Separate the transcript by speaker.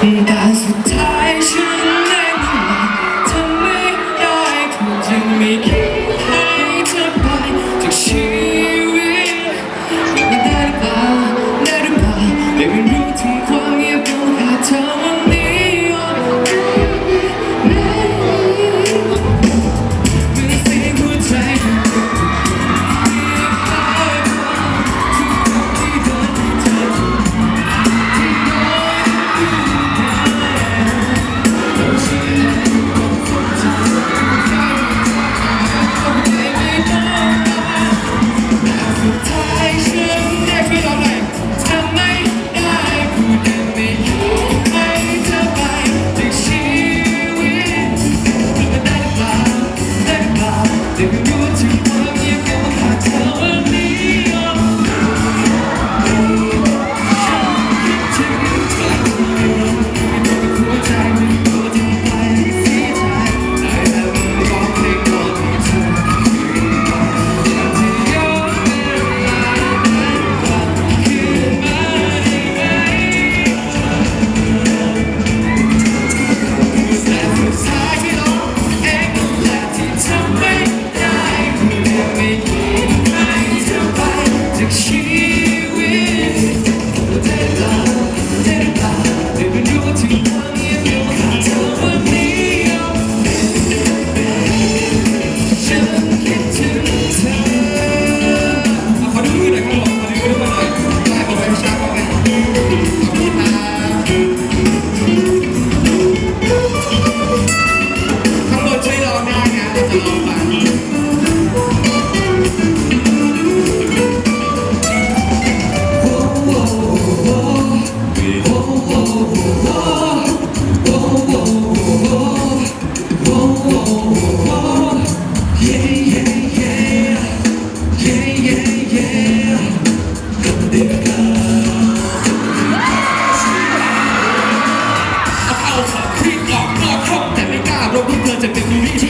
Speaker 1: Thank you. จะเป็นวิธี